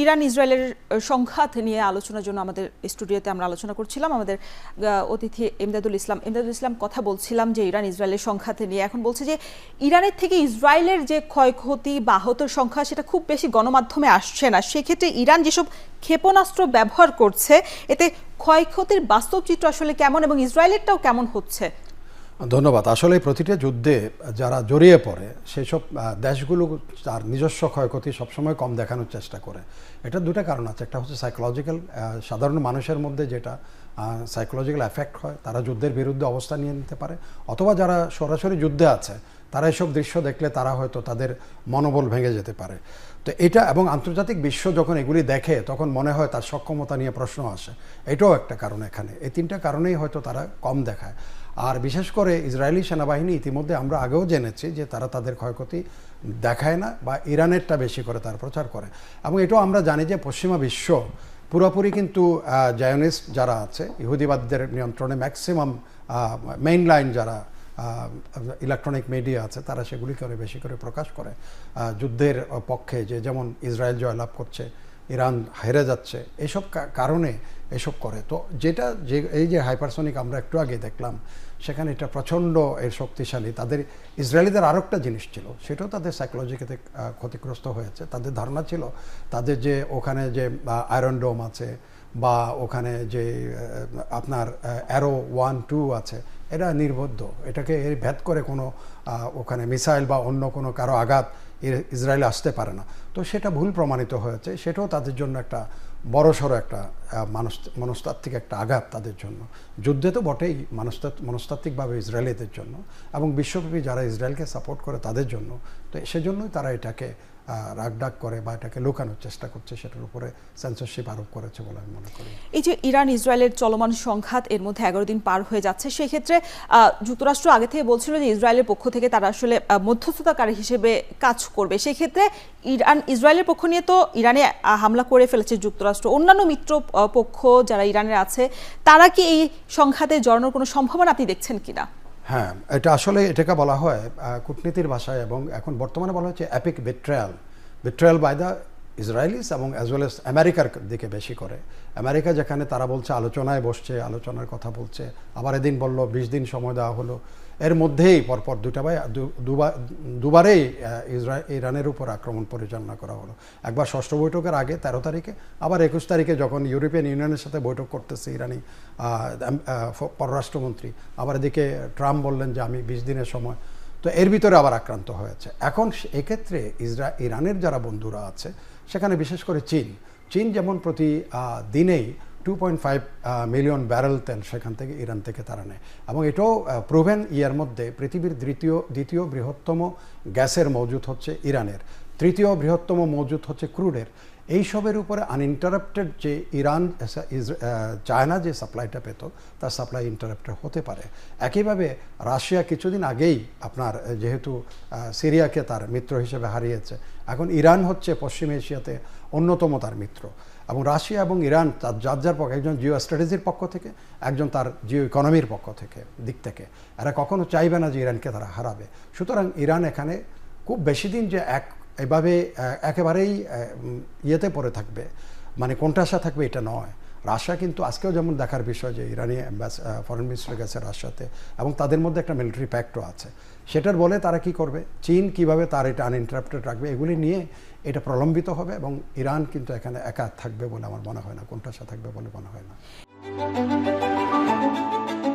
Iran, ইসরায়েলের সংঘাত নিয়ে আলোচনার জন্য আমাদের স্টুডিওতে আমরা আলোচনা করছিলাম। আমাদের অতিথি এমদাদুল ইসলাম এমদাদুল ইসলাম কথা বলছিলাম যে ইরান, ইসরায়েলের সংঘাত নিয়ে। এখন বলছে যে ইরানের থেকে ইসরায়েলের যে ক্ষয়ক্ষতি বা সংখ্যা, সেটা খুব বেশি গণমাধ্যমে আসছে না। সেক্ষেত্রে ইরান যেসব ক্ষেপণাস্ত্র ব্যবহার করছে, এতে ক্ষয়ক্ষতির বাস্তব চিত্র আসলে কেমন এবং ইসরায়েলেরটাও কেমন হচ্ছে? ধন্যবাদ। আসলে প্রতিটা যুদ্ধে যারা জড়িয়ে পড়ে সেই সব দেশগুলো তার নিজস্ব ক্ষয়ক্ষতি সবসময় কম দেখানোর চেষ্টা করে। এটা দুটা কারণ আছে। একটা হচ্ছে সাইকোলজিক্যাল সাধারণ মানুষের মধ্যে যেটা সাইকোলজিক্যাল এফেক্ট হয়, তারা যুদ্ধের বিরুদ্ধে অবস্থা নিয়ে নিতে পারে। অথবা যারা সরাসরি যুদ্ধে আছে তারা এসব দৃশ্য দেখলে তারা হয়তো তাদের মনোবল ভেঙে যেতে পারে। তো এটা এবং আন্তর্জাতিক বিশ্ব যখন এগুলি দেখে, তখন মনে হয় তার সক্ষমতা নিয়ে প্রশ্ন আসে। এটাও একটা কারণ এখানে। এই তিনটা কারণেই হয়তো তারা কম দেখায়। আর বিশেষ করে ইসরায়েলি সেনাবাহিনী ইতিমধ্যে আমরা আগেও জেনেছি যে তারা তাদের ক্ষয়ক্ষতি দেখায় না বা ইরানেরটা বেশি করে তার প্রচার করে। এবং এটাও আমরা জানি যে পশ্চিমা বিশ্ব পুরোপুরি কিন্তু জায়নিস্ট যারা আছে, ইহুদিবাদদের নিয়ন্ত্রণে ম্যাক্সিমাম মেইন লাইন যারা ইলেকট্রনিক মিডিয়া আছে, তারা সেগুলি করে বেশি করে প্রকাশ করে। যুদ্ধের পক্ষে যে যেমন ইসরায়েল জয়লাভ করছে, ইরান হেরে যাচ্ছে, এসব কারণে এসব করে। তো যেটা যে, এই যে হাইপারসনিক আমরা একটু আগে দেখলাম, সেখানে এটা প্রচণ্ড এর শক্তিশালী। তাদের, ইসরায়েলিদের আরও একটা জিনিস ছিল, সেটাও তাদের সাইকোলজিক্যাতে ক্ষতিগ্রস্ত হয়েছে। তাদের ধারণা ছিল, তাদের যে ওখানে যে আয়রন ডোম আছে, বা ওখানে যে আপনার অ্যারো ওয়ান টু আছে এটা নির্বদ্ধ। এটাকে এর ভেদ করে কোনো ওখানে মিসাইল বা অন্য কোনো কারও আঘাত ইসরায়েলে আসতে পারে না। তো সেটা ভুল প্রমাণিত হয়েছে। সেটাও তাদের জন্য একটা বড়সড় একটা মানস মনস্তাত্ত্বিক একটা আঘাত তাদের জন্য। যুদ্ধে তো বটেই মনস্তাত্ত্ব মনস্তাত্ত্বিকভাবে ইসরায়েলিদের জন্য। এবং বিশ্বব্যাপী যারা ইসরায়েলকে সাপোর্ট করে তাদের জন্য। তো সেজন্যই তারা এটাকে রাগডাক করে বা এটাকে লুকানোর চেষ্টা করছে সেটার উপরে সেন্সরশিপ আরোপ করেছে বলে আমি মনে করি। এই যে ইরান ইসরায়েলের চলমান সংঘাত এর মধ্যে এগারো দিন পার হয়ে যাচ্ছে সেক্ষেত্রে আহ, যুক্তরাষ্ট্র আগে থেকে বলছিল যে ইসরায়েলের পক্ষ থেকে তারা আসলে মধ্যস্থতাকারী হিসেবে কাজ করবে। সেক্ষেত্রে ইরান ইসরায়েলের পক্ষ নিয়ে তো ইরানে হামলা করে ফেলেছে যুক্তরাষ্ট্র। অন্যান্য মিত্র পক্ষ যারা ইরানের আছে তারা কি এই সংঘাতে জড়ানোর কোনো সম্ভাবনা আপনি দেখছেন কিনা? হ্যাঁ এটা আসলে এটাকে বলা হয় কূটনীতির ভাষায় এবং এখন বর্তমানে বলা হচ্ছে epic betrayal betrayal by the Israelis এবং অ্যাজ ওয়েল এস আমেরিকার দিকে বেশি করে। আমেরিকা যেখানে তারা বলছে, আলোচনায় বসছে, আলোচনার কথা বলছে, আবার এদিন বলল, বিশ দিন সময় দেওয়া হলো। এর মধ্যেই পরপর দুটা বাই দুবারেই ইসরায়েল ইরানের উপর আক্রমণ পরিচালনা করা হলো। একবার ষষ্ঠ বৈঠকের আগে তেরো তারিখে, আবার একুশ তারিখে যখন ইউরোপিয়ান ইউনিয়নের সাথে বৈঠক করতেছে ইরানি পররাষ্ট্রমন্ত্রী, আবার এদিকে ট্রাম্প বললেন যে আমি বিশ দিনের সময়। তো এর ভিতরে আবার আক্রান্ত হয়েছে। এখন এক্ষেত্রে ইসরা, ইরানের যারা বন্ধুরা আছে, সেখানে বিশেষ করে চীন। চীন যেমন প্রতি দিনেই two point five million barrel তেল সেখান থেকে ইরান থেকে তারা নেয়। এবং এটাও প্রুভেন ইয়ার মধ্যে পৃথিবীর দ্বিতীয় দ্বিতীয় বৃহত্তম গ্যাসের মজুদ হচ্ছে ইরানের। তৃতীয় বৃহত্তম মজুদ হচ্ছে ক্রুডের। এইসবের উপরে আনইন্টারাপ্টেড যে ইরান চায়না যে সাপ্লাইটা পেত, তার সাপ্লাই ইন্টারাপ্টেড হতে পারে। একইভাবে রাশিয়া কিছুদিন আগেই আপনার যেহেতু সিরিয়াকে তার মিত্র হিসেবে হারিয়েছে, এখন ইরান হচ্ছে পশ্চিম এশিয়াতে অন্যতম তার মিত্র। এবং রাশিয়া এবং ইরান তার যার যার পক্ষ একজন জিও স্ট্র্যাটেজির পক্ষ থেকে, একজন তার জিও ইকোনমির পক্ষ থেকে, দিক থেকে। এরা কখনো চাইবে না যে ইরানকে তারা হারাবে। সুতরাং ইরান এখানে খুব বেশি দিন যে এক, এভাবে একেবারেই ইয়েতে পড়ে থাকবে। মানে কোনটাশা থাকবে এটা নয়। রাশিয়া কিন্তু আজকেও যেমন দেখার বিষয় যে ইরানি অ্যাম্বাস ফরেন মিনিস্টার গেছে রাশিয়াতে এবং তাদের মধ্যে একটা মিলিটারি প্যাক্টও আছে। সেটার বলে তারা কি করবে? চীন কীভাবে তার এটা আনইন্টারাপ্টেড রাখবে? এগুলি নিয়ে এটা প্রলম্বিত হবে এবং ইরান কিন্তু এখানে একা থাকবে বলে আমার মনে হয় না। কোনটাশা থাকবে বলে মনে হয় না।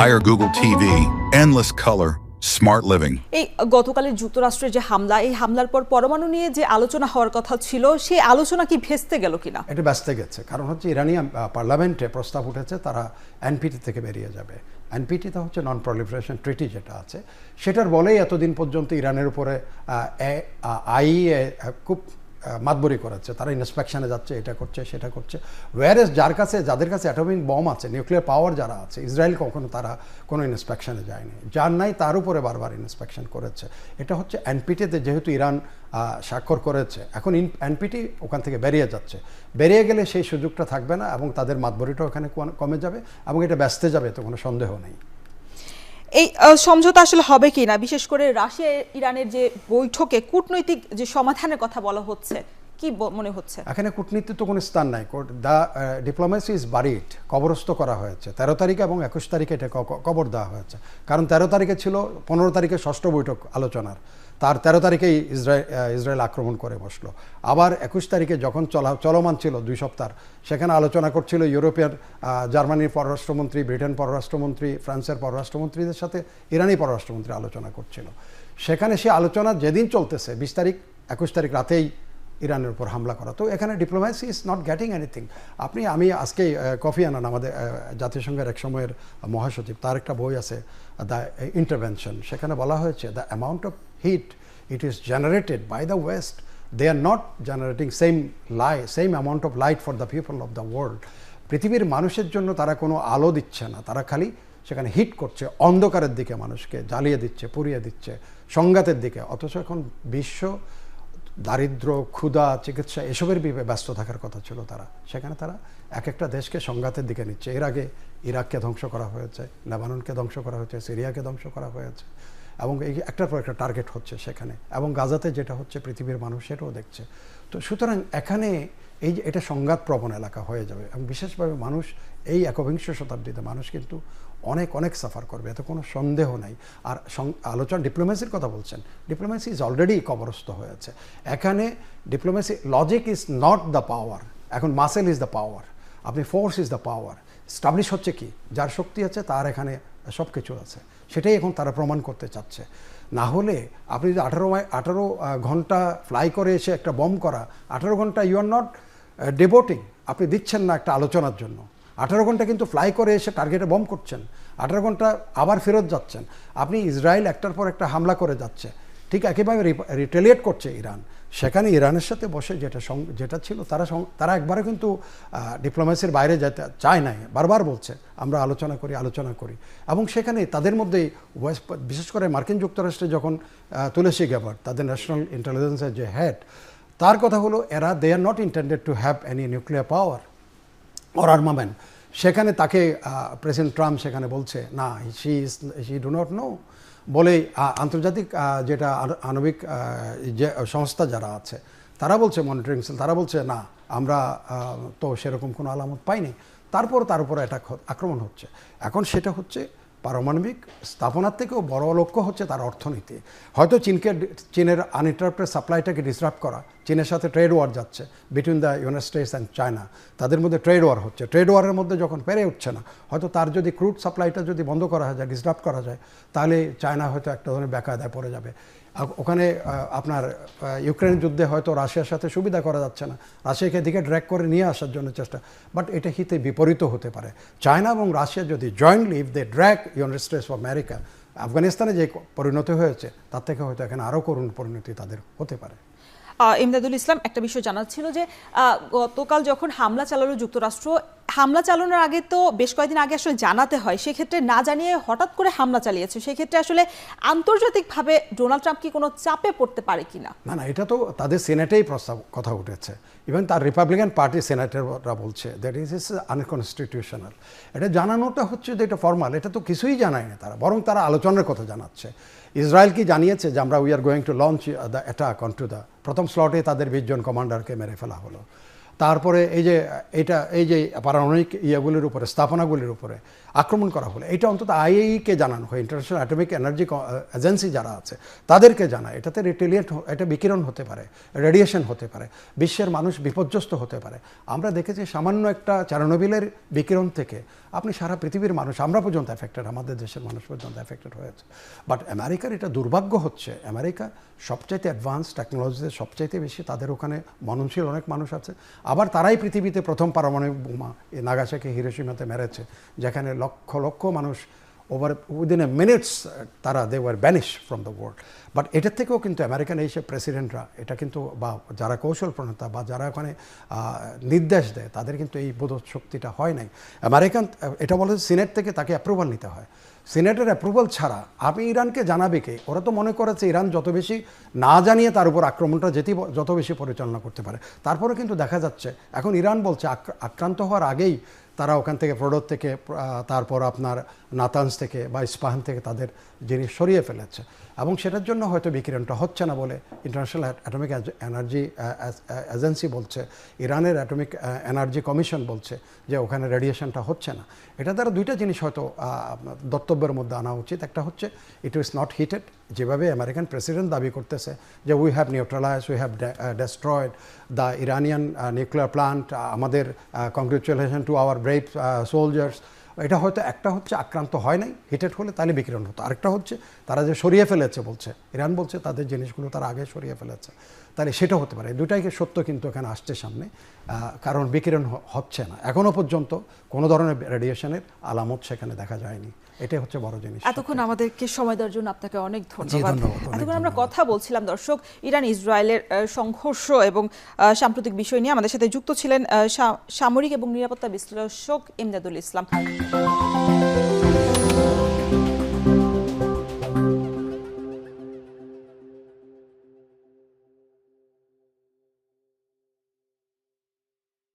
Hire Google TV, endless color, smart living এই গতকালের যুক্তরাষ্ট্রের যে হামলা এই হামলার পর পরমাণু নিয়ে যে আলোচনা হওয়ার কথা ছিল সেই আলোচনা কি ভেস্তে গেল কিনা? এটা ব্যস্ত গেছে। কারণ হচ্ছে ইরানি পার্লামেন্টে প্রস্তাব উঠেছে তারা এনপিটি থেকে বেরিয়ে যাবে। এনপিটিতে হচ্ছে নন প্রলিফারেশন ট্রিটি যেটা আছে। সেটার বলেই এতদিন পর্যন্ত ইরানের উপরে আইএ খুব মাতবরি করেছে তারা ইন্সপেকশনে যাচ্ছে, এটা করছে, সেটা করছে। ওয়ারেস যার কাছে, যাদের কাছে অ্যাটমিক বম আছে নিউক্লিয়ার পাওয়ার যারা আছে ইসরায়েল কখনো তারা কোনো ইন্সপেকশনে যায়নি। যার নাই, তার উপরে বারবার ইন্সপেকশন করেছে। এটা হচ্ছে এনপিটিতে যেহেতু ইরান স্বাক্ষর করেছে, এখন ইন এনপিটি ওখান থেকে বেরিয়ে যাচ্ছে। বেরিয়ে গেলে সেই সুযোগটা থাকবে না এবং তাদের মাতবরিটা ওখানে কমে যাবে এবং এটা ব্যস্তে যাবে তো কোনো সন্দেহ নেই। এই সমঝোতা আসলে হবে কি না বিশেষ করে রাশিয়া, ইরানের যে বৈঠকে কূটনৈতিক যে সমাধানের কথা বলা হচ্ছে কি মনে হচ্ছে? এখানে কূটনীতির তো কোনো স্থান নাই। দ্য ডিপ্লোমেসি ইজ বারিড কবরস্থ করা হয়েছে। তেরো তারিখে এবং একুশ তারিখে এটা কবর দেওয়া হয়েছে। কারণ তেরো তারিখে ছিল পনেরো তারিখে ষষ্ঠ বৈঠক আলোচনার। তার তেরো তারিখেই ইসরায়েল ইসরায়েল আক্রমণ করে বসল। আবার একুশ তারিখে যখন চলা চলমান ছিল দুই সপ্তাহ, সেখানে আলোচনা করছিল ইউরোপিয়ান জার্মানির পররাষ্ট্রমন্ত্রী, ব্রিটেন পররাষ্ট্রমন্ত্রী, ফ্রান্সের পররাষ্ট্রমন্ত্রীদের সাথে ইরানি পররাষ্ট্রমন্ত্রী আলোচনা করছিল। সেখানে সে আলোচনা যেদিন চলতেছে, বিশ তারিখ, একুশ তারিখ রাতেই ইরানের উপর হামলা করা। তো এখানে diplomacy is not getting anything আপনি, আমি আজকে কফি আনান আমাদের জাতিসংঘের এক সময়ের মহাসচিব, তার একটা বই আছে দ্য ইন্টারভেনশন সেখানে বলা হয়েছে the amount of heat it is generated by the west they are not generating same lie same amount of light for the people of the world পৃথিবীর মানুষের জন্য তারা কোনো আলো দিচ্ছে না। তারা খালি সেখানে হিট করছে, অন্ধকারের দিকে মানুষকে জ্বালিয়ে দিচ্ছে, পুড়িয়ে দিচ্ছে, সংঘাতের দিকে। অথচ এখন বিশ্ব দারিদ্র ক্ষুধা, চিকিৎসা এসবের ব্যস্ত থাকার কথা ছিল তারা। সেখানে তারা এক একটা দেশকে সংঘাতের দিকে নিচ্ছে। এর আগে ইরাককে ধ্বংস করা হয়েছে, লেবাননকে ধ্বংস করা হয়েছে, সিরিয়াকে ধ্বংস করা হয়েছে এবং এই একটার পর একটা টার্গেট হচ্ছে সেখানে এবং গাজাতে যেটা হচ্ছে পৃথিবীর মানুষ সেটাও দেখছে। তো সুতরাং এখানে এই যে এটা সংঘাত প্রবণ এলাকা হয়ে যাবে এবং বিশেষভাবে মানুষ এই একবিংশ শতাব্দীতে মানুষ কিন্তু অনেক অনেক সাফার করবে, এতে কোনো সন্দেহ নাই। আর আলোচনা ডিপ্লোমেসির কথা বলছেন ডিপ্লোমেসি ইজ অলরেডি কবরস্থ হয়েছে এখানে diplomacy logic is not the power এখন মাসেল ইজ দ্য পাওয়ার আপনি force is the power establish হচ্ছে কি? যার শক্তি আছে, তার এখানে সব কিছু আছে। সেটাই এখন তারা প্রমাণ করতে চাচ্ছে। না হলে আপনি যদি আঠারো আঠারো ঘণ্টা ফ্লাই করে এসে একটা বম করা, আঠারো ঘণ্টা ইউ আর নট ডেভোটিং আপনি দিচ্ছেন না একটা আলোচনার জন্য। আঠারো ঘণ্টা কিন্তু ফ্লাই করে এসে টার্গেটে বম করছেন। আঠারো ঘণ্টা আবার ফেরত যাচ্ছেন। আপনি ইসরায়েল একটার পর একটা হামলা করে যাচ্ছে। ঠিক একইভাবে রিটেলিয়েট করছে ইরান। সেখানে ইরানের সাথে বসে যেটা যেটা ছিল, তারা তারা একবারে কিন্তু ডিপ্লোমেসির বাইরে যেতে চায় নাই। বারবার বলছে, আমরা আলোচনা করি আলোচনা করি। এবং সেখানে তাদের মধ্যেই ওয়েস্ট বিশেষ করে মার্কিন যুক্তরাষ্ট্রে যখন তুলসী গ্যাবার তাদের ন্যাশনাল ইন্টেলিজেন্সের যে হেড তার কথা হলো, এরা they are not intended to have any nuclear power or armament সেখানে তাকে প্রেসিডেন্ট ট্রাম্প সেখানে বলছে, না she is she do not know বলে আন্তর্জাতিক যেটা আণ- আণবিক যে সংস্থা যারা আছে, তারা বলছে মনিটরিং সেল তারা বলছে, না, আমরা তো সেরকম কোনো আলামত পাইনি। তারপর তার উপর অ্যাটাক আক্রমণ হচ্ছে। এখন সেটা হচ্ছে পারমাণবিক স্থাপনার থেকেও বড় লক্ষ্য হচ্ছে তার অর্থনীতি। হয়তো চীনকে চীনের আনইন্টারাপ্টেড সাপ্লাইটাকে ডিস্টার্ব করা, চীনের সাথে ট্রেড ওয়ার যাচ্ছে between the United States and China তাদের মধ্যে ট্রেড ওয়ার হচ্ছে। ট্রেড ওয়ারের মধ্যে যখন পেরে উঠছে না, হয়তো তার যদি ক্রুড সাপ্লাইটা যদি বন্ধ করা যায় ডিস্টার্ব করা যায়, তাহলে চায়না হয়তো একটা ধরনের বেকায়দায় পড়ে যাবে। ওখানে আপনার ইউক্রেন যুদ্ধে হয়তো রাশিয়ার সাথে সুবিধা করা যাচ্ছে না। রাশিয়াকে দিকে ড্র্যাক করে নিয়ে আসার জন্য চেষ্টা। বাট এটা হিতে বিপরীত হতে পারে। চায়না এবং রাশিয়া যদি jointly if they drag United States of America আফগানিস্তানে যে পরিণতি হয়েছে, তার থেকে হয়তো এখানে আরও করুণ পরিণতি তাদের হতে পারে। ইমদাদুল ইসলাম একটা বিষয় জানার ছিল যে গতকাল যখন হামলা চালালো যুক্তরাষ্ট্র হামলা চালানোর আগে তো বেশ কয়েকদিন আগে আসলে জানাতে হয়। সেক্ষেত্রে না জানিয়ে হঠাৎ করে হামলা চালিয়েছে। সেক্ষেত্রে আসলে আন্তর্জাতিকভাবে ডোনাল্ড ট্রাম্প কি কোনো চাপে পড়তে পারে কিনা না? না এটা তো তাদের সেনেটেই প্রস্তাব, কথা উঠেছে। ইভেন তার রিপাবলিকান পার্টি সেনেটাররা বলছে দ্যাট ইজ ইস আনকনস্টিটিউশনাল এটা জানানোটা হচ্ছে যে এটা ফর্মাল এটা তো কিছুই জানায় না তারা, বরং তারা আলোচনার কথা জানাচ্ছে। ইসরায়েল কি জানিয়েছে যে আমরা we are going to launch the attack on to the প্রথম স্লটে তাদের বিশজন কমান্ডারকে মেরে ফেলা হলো। তারপরে এই যে এটা এই যে পারমাণবিক ইয়েগুলির উপরে স্থাপনাগুলির উপরে আক্রমণ করা হলো। এটা অন্তত আইএইকে জানানো হয়। ইন্টারন্যাশনাল অ্যাটমিক এনার্জি এজেন্সি যারা আছে, তাদেরকে জানায়। এটাতে রিটেলিয়েট এটা বিকিরণ হতে পারে রেডিয়েশন হতে পারে, বিশ্বের মানুষ বিপর্যস্ত হতে পারে। আমরা দেখেছি সামান্য একটা চারনবিলের বিকিরণ থেকে আপনি সারা পৃথিবীর মানুষ, আমরা পর্যন্ত এফেক্টেড আমাদের দেশের মানুষ পর্যন্ত এফেক্টেড হয়েছে। বাট আমেরিকার এটা দুর্ভাগ্য হচ্ছে আমেরিকা সবচাইতে অ্যাডভান্স টেকনোলজিতে সবচাইতে বেশি তাদের ওখানে মননশীল অনেক মানুষ আছে। আবার তারাই পৃথিবীতে প্রথম পারমাণবিক বোমা, এই নাগাসাকি হিরোসীমাতে মেরেছে, যেখানে লক্ষ লক্ষ মানুষ ওভার উইদিন এ মিনিটস তারা they were banish from the world but এটার থেকেও কিন্তু আমেরিকান এইসব প্রেসিডেন্টরা এটা কিন্তু বা যারা কৌশল প্রণেতা বা যারা ওখানে নির্দেশ দেয়, তাদের কিন্তু এই বোধ শক্তিটা হয় নাই। আমেরিকান এটা বলে সিনেট থেকে তাকে অ্যাপ্রুভাল নিতে হয়। সিনেটের অ্যাপ্রুভাল ছাড়া আপনি ইরানকে জানাবে কে? ওরা তো মনে করেছে ইরান যত বেশি না জানিয়ে তার উপর আক্রমণটা যেতে, যত বেশি পরিচালনা করতে পারে। তারপরে কিন্তু দেখা যাচ্ছে, এখন ইরান বলছে, আক্র- আক্রান্ত হওয়ার আগেই তারা ওখান থেকে ফ্রোডোর থেকে তারপর আপনার নাতানস থেকে বা ইস্পাহান থেকে তাদের জিনিস সরিয়ে ফেলেছে। এবং সেটার জন্য হয়তো বিকিরণটা হচ্ছে না বলে ইন্টারন্যাশনাল অ্যাটমিক এনার্জি এজেন্সি বলছে, ইরানের অ্যাটমিক এনার্জি কমিশন বলছে যে ওখানে রেডিয়েশনটা হচ্ছে না। এটা দ্বারা দুইটা জিনিস হয়তো দত্তব্যের মধ্যে আনা উচিত। একটা হচ্ছে ইট ইজ নট হিটেড যেভাবে আমেরিকান প্রেসিডেন্ট দাবি করতেছে যে we have neutralise we have destroyed the Iranian nuclear plant আমাদের congratulation to our brave soldiers এটা হয়তো একটা হচ্ছে আক্রান্ত হয় নাই হিটেড হলে তাহলে বিকিরণ হতো। আরেকটা হচ্ছে তারা যে সরিয়ে ফেলেছে বলছে, ইরান বলছে তাদের জিনিসগুলো তারা আগে সরিয়ে ফেলেছে। তাহলে সেটা হতে পারে। দুটাই সত্য কিন্তু এখানে আসছে সামনে কারণ বিকিরণ হচ্ছে না। এখনও পর্যন্ত কোনো ধরনের রেডিয়েশনের আলামত সেখানে দেখা যায়নি। এটাই হচ্ছে বড় জিনিস এতক্ষণ আমাদেরকে সময় দেওয়ার জন্য আপনাকে অনেক ধন্যবাদ। এতক্ষণ আমরা কথা বলছিলাম দর্শক ইরান ইসরায়েলের সংঘর্ষ এবং সাম্প্রতিক বিষয় নিয়ে আমাদের সাথে যুক্ত ছিলেন সামরিক এবং নিরাপত্তা বিশ্লেষক ইমদাদুল ইসলাম।